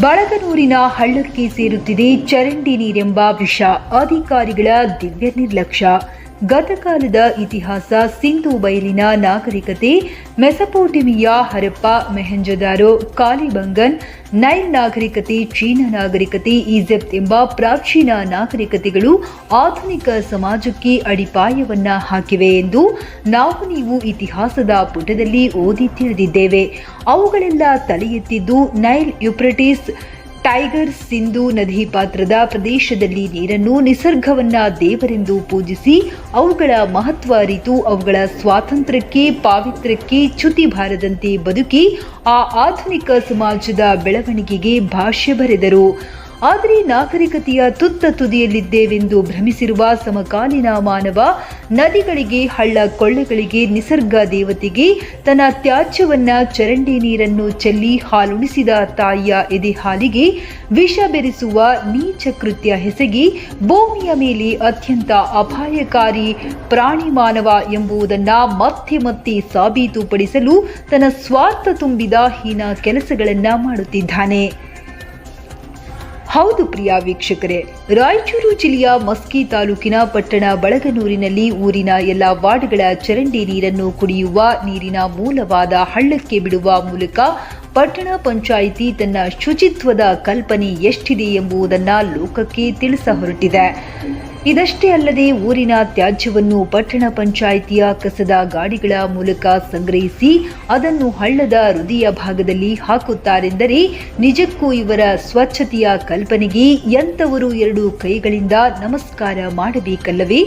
ಬಳಗನೂರಿನ ಹಳ್ಳಕ್ಕೆ ಸೇರುತ್ತಿದೆ ಚರಂಡಿ ನೀರೆಂಬ ವಿಷ. ಅಧಿಕಾರಿಗಳ ದಿವ್ಯ ನಿರ್ಲಕ್ಷ್ಯ. ಗತಕಾಲದ ಇತಿಹಾಸ, ಸಿಂಧು ಬಯಲಿನ ನಾಗರಿಕತೆ, ಮೆಸಪೋಟಿಮಿಯಾ ಹರಪ್ಪ, ಮೆಹೆಂಜದಾರೋ, ಕಾಲಿಬಂಗನ್, ನೈಲ್ ನಾಗರಿಕತೆ, ಚೀನಾ ನಾಗರಿಕತೆ, ಈಜಿಪ್ಟ್ ಎಂಬ ಪ್ರಾಚೀನ ನಾಗರಿಕತೆಗಳು ಆಧುನಿಕ ಸಮಾಜಕ್ಕೆ ಅಡಿಪಾಯವನ್ನ ಹಾಕಿವೆ ಎಂದು ನಾವು ನೀವು ಇತಿಹಾಸದ ಪುಟದಲ್ಲಿ ಓದಿ ತಿಳಿದಿದ್ದೇವೆ. ಅವುಗಳೆಲ್ಲ ತಲೆಯೆತ್ತಿದ್ದು ನೈಲ್ ಯುಪ್ರಟಿಸ್ ಟೈಗರ್ ಸಿಂಧು ನದಿ ಪಾತ್ರದ ಪ್ರದೇಶದಲ್ಲಿ ನೀರನ್ನು ನಿಸರ್ಗವನ್ನ ದೇವರೆಂದು ಪೂಜಿಸಿ ಅವುಗಳ ಮಹತ್ವ ಅರಿತು ಅವುಗಳ ಸ್ವಾತಂತ್ರ್ಯಕ್ಕೆ, ಪಾವಿತ್ರ್ಯಕ್ಕೆ ಚ್ಯುತಿ ಬಾರದಂತೆ ಬದುಕಿ ಆ ಆಧುನಿಕ ಸಮಾಜದ ಬೆಳವಣಿಗೆಗೆ ಭಾಷ್ಯ ಬರೆದರು. ಆದರೆ ನಾಗರಿಕತೆಯ ತುತ್ತ ತುದಿಯಲ್ಲಿದ್ದೇವೆಂದು ಭ್ರಮಿಸಿರುವ ಸಮಕಾಲೀನ ಮಾನವ ನದಿಗಳಿಗೆ, ಹಳ್ಳ ಕೊಳ್ಳಗಳಿಗೆ, ನಿಸರ್ಗ ದೇವತೆಗೆ ತನ್ನ ತ್ಯಾಜ್ಯವನ್ನ ಚರಂಡಿ ನೀರನ್ನು ಚೆಲ್ಲಿ ಹಾಲುಣಿಸಿದ ತಾಯಿಯ ಎದೆ ಹಾಲಿಗೆ ವಿಷ ಬೆರೆಸುವ ನೀಚ ಕೃತ್ಯ ಹೆಸಗಿ ಭೂಮಿಯ ಮೇಲೆ ಅತ್ಯಂತ ಅಪಾಯಕಾರಿ ಪ್ರಾಣಿ ಮಾನವ ಎಂಬುದನ್ನ ಮತ್ತೆ ಮತ್ತೆ ಸಾಬೀತುಪಡಿಸಲು ತನ್ನ ಸ್ವಾರ್ಥ ತುಂಬಿದ ಹೀನ ಕೆಲಸಗಳನ್ನು ಮಾಡುತ್ತಿದ್ದಾನೆ. ಹೌದು ಪ್ರಿಯ ವೀಕ್ಷಕರೇ. ರಾಯಚೂರು ಜಿಲ್ಲೆಯ ಮಸ್ಕಿ ತಾಲೂಕಿನ ಪಟ್ಟಣ ಬಳಗನೂರಿನಲ್ಲಿ ಊರಿನ ಎಲ್ಲ ವಾರ್ಡ್ಗಳ ಚರಂಡಿ ನೀರನ್ನು ಕುಡಿಯುವ ನೀರಿನ ಮೂಲವಾದ ಹಳ್ಳಕ್ಕೆ ಬಿಡುವ ಮೂಲಕ ಪಟ್ಟಣ ಪಂಚಾಯಿತಿ ತನ್ನ ಶುಚಿತ್ವದ ಕಲ್ಪನೆ ಎಷ್ಟಿದೆ ಎಂಬುದನ್ನು ಲೋಕಕ್ಕೆ ತಿಳಿಸ ಹೊರಟಿದೆ. ಇದಷ್ಟೇ ಅಲ್ಲದೆ ಊರಿನ ತ್ಯಾಜ್ಯವನ್ನು ಪಟ್ಟಣ ಪಂಚಾಯಿತಿಯ ಕಸದ ಗಾಡಿಗಳ ಮೂಲಕ ಸಂಗ್ರಹಿಸಿ ಅದನ್ನು ಹಳ್ಳದ ಹೃದಯ ಭಾಗದಲ್ಲಿ ಹಾಕುತ್ತಾರೆಂದರೆ ನಿಜಕ್ಕೂ ಇವರ ಸ್ವಚ್ಛತೆಯ ಕಲ್ಪನೆಗೆ ಎಂಥವರು ಎರಡು ಕೈಗಳಿಂದ ನಮಸ್ಕಾರ ಮಾಡಬೇಕಲ್ಲವೇ?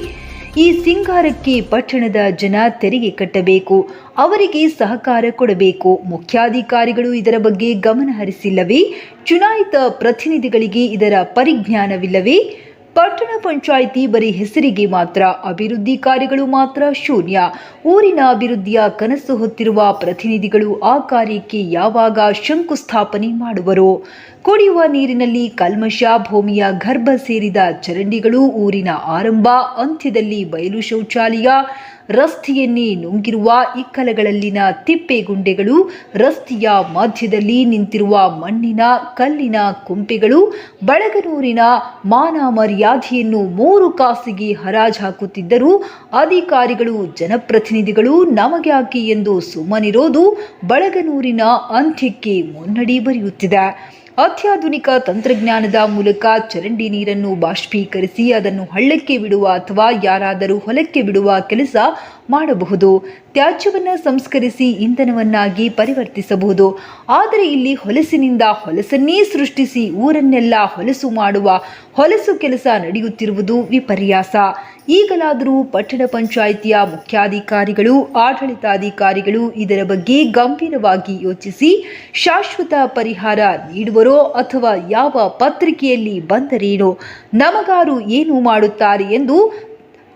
ಈ ಸಿಂಗಾರಕ್ಕೆ ಪಟ್ಟಣದ ಜನ ತೆರಿಗೆ ಕಟ್ಟಬೇಕು, ಅವರಿಗೆ ಸಹಕಾರ ಕೊಡಬೇಕು. ಮುಖ್ಯಾಧಿಕಾರಿಗಳು ಇದರ ಬಗ್ಗೆ ಗಮನ ಹರಿಸಿಲ್ಲವೇ ಚುನಾಯಿತ ಪ್ರತಿನಿಧಿಗಳಿಗೆ ಇದರ ಪರಿಜ್ಞಾನವಿಲ್ಲವೇ? ಪಟ್ಟಣ ಪಂಚಾಯಿತಿ ಬರೀ ಹೆಸರಿಗೆ ಮಾತ್ರ ಅಭಿವೃದ್ಧಿ ಕಾರ್ಯಗಳು ಮಾತ್ರ ಶೂನ್ಯ. ಊರಿನ ಅಭಿವೃದ್ಧಿಯ ಕನಸು ಹೊತ್ತಿರುವ ಪ್ರತಿನಿಧಿಗಳು ಆ ಕಾರ್ಯಕ್ಕೆ ಯಾವಾಗ ಶಂಕುಸ್ಥಾಪನೆ ಮಾಡುವರು? ಕುಡಿಯುವ ನೀರಿನಲ್ಲಿ ಕಲ್ಮಶ, ಭೂಮಿಯ ಗರ್ಭ ಸೇರಿದ ಚರಂಡಿಗಳು ಊರಿನ ಆರಂಭ, ಅಂತ್ಯದಲ್ಲಿ ಬಯಲು ಶೌಚಾಲಯ ರಸ್ತೆಯನ್ನೇ ನುಂಗಿರುವ ಇಕ್ಕಲಗಳಲ್ಲಿನ ತಿಪ್ಪೆಗುಂಡೆಗಳು, ರಸ್ತೆಯ ಮಧ್ಯದಲ್ಲಿ ನಿಂತಿರುವ ಮಣ್ಣಿನ ಕಲ್ಲಿನ ಕುಂಪೆಗಳು ಬಳಗನೂರಿನ ಮಾನ ಮರ್ಯಾದೆಯನ್ನು ಮೂರು ಕಾಸಿಗೆ ಹರಾಜು ಹಾಕುತ್ತಿದ್ದರೂ ಅಧಿಕಾರಿಗಳು, ಜನಪ್ರತಿನಿಧಿಗಳು ನಮಗ್ಯಾಕೆ ಎಂದು ಸುಮ್ಮನಿರೋದು ಬಳಗನೂರಿನ ಅಂತ್ಯಕ್ಕೆ ಮುನ್ನಡಿ ಬರೆಯುತ್ತಿದೆ. ಅತ್ಯಾಧುನಿಕ ತಂತ್ರಜ್ಞಾನದ ಮೂಲಕ ಚರಂಡಿ ನೀರನ್ನು ಬಾಷ್ಪೀಕರಿಸಿ ಅದನ್ನು ಹಳ್ಳಕ್ಕೆ ಬಿಡುವ ಅಥವಾ ಯಾರಾದರೂ ಹೊಲಕ್ಕೆ ಬಿಡುವ ಕೆಲಸ ಮಾಡಬಹುದು, ತ್ಯಾಜ್ಯವನ್ನು ಸಂಸ್ಕರಿಸಿ ಇಂಧನವನ್ನಾಗಿ ಪರಿವರ್ತಿಸಬಹುದು. ಆದರೆ ಇಲ್ಲಿ ಹೊಲಸಿನಿಂದ ಹೊಲಸನ್ನೇ ಸೃಷ್ಟಿಸಿ ಊರನ್ನೆಲ್ಲ ಹೊಲಸು ಮಾಡುವ ಹೊಲಸು ಕೆಲಸ ನಡೆಯುತ್ತಿರುವುದು ವಿಪರ್ಯಾಸ. ಈಗಲಾದರೂ ಪಟ್ಟಣ ಪಂಚಾಯಿತಿಯ ಮುಖ್ಯಾಧಿಕಾರಿಗಳು, ಆಡಳಿತಾಧಿಕಾರಿಗಳು ಇದರ ಬಗ್ಗೆ ಗಂಭೀರವಾಗಿ ಯೋಚಿಸಿ ಶಾಶ್ವತ ಪರಿಹಾರ ನೀಡುವರೋ ಅಥವಾ ಯಾವ ಪತ್ರಿಕೆಯಲ್ಲಿ ಬಂದರೇನೋ, ನಮಗಾರು ಏನು ಮಾಡುತ್ತಾರೆ ಎಂದು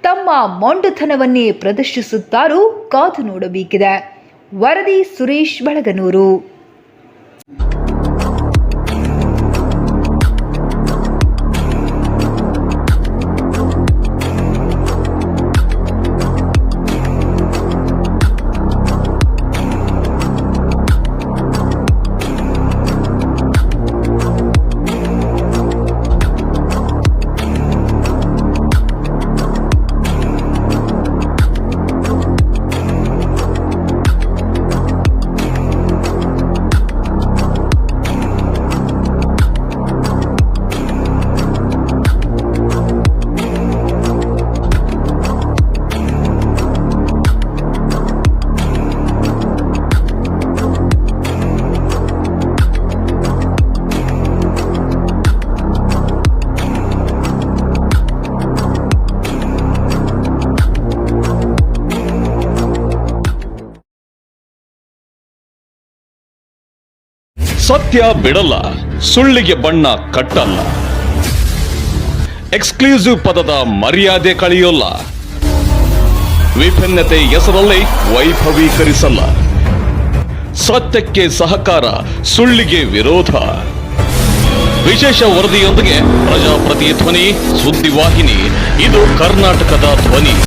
ತಮ್ಮ ಮೊಂಡುತನವನ್ನೇ ಪ್ರದರ್ಶಿಸುತ್ತಾರೋ ಕಾದು ನೋಡಬೇಕಿದೆ. ವರದಿ ಸುರೇಶ್ ಬಳಗನೂರು. ಸತ್ಯ ಬಿಡಲ್ಲ, ಸುಳ್ಳಿಗೆ ಬಣ್ಣ ಕಟ್ಟಲ್ಲ. ಎಕ್ಸ್ಕ್ಲೂಸಿವ್ ಪದದ ಮರ್ಯಾದೆ ಕಳೆಯೋಲ್ಲ. ವಿಭಿನ್ನತೆ ಹೆಸರಲ್ಲಿ ವೈಭವೀಕರಿಸಲ್ಲ. ಸತ್ಯಕ್ಕೆ ಸಹಕಾರ, ಸುಳ್ಳಿಗೆ ವಿರೋಧ. ವಿಶೇಷ ವರದಿಯೊಂದಿಗೆ ಪ್ರಜಾಪ್ರತಿ ಧ್ವನಿ ಸುದ್ದಿವಾಹಿನಿ, ಇದು ಕರ್ನಾಟಕದ ಧ್ವನಿ.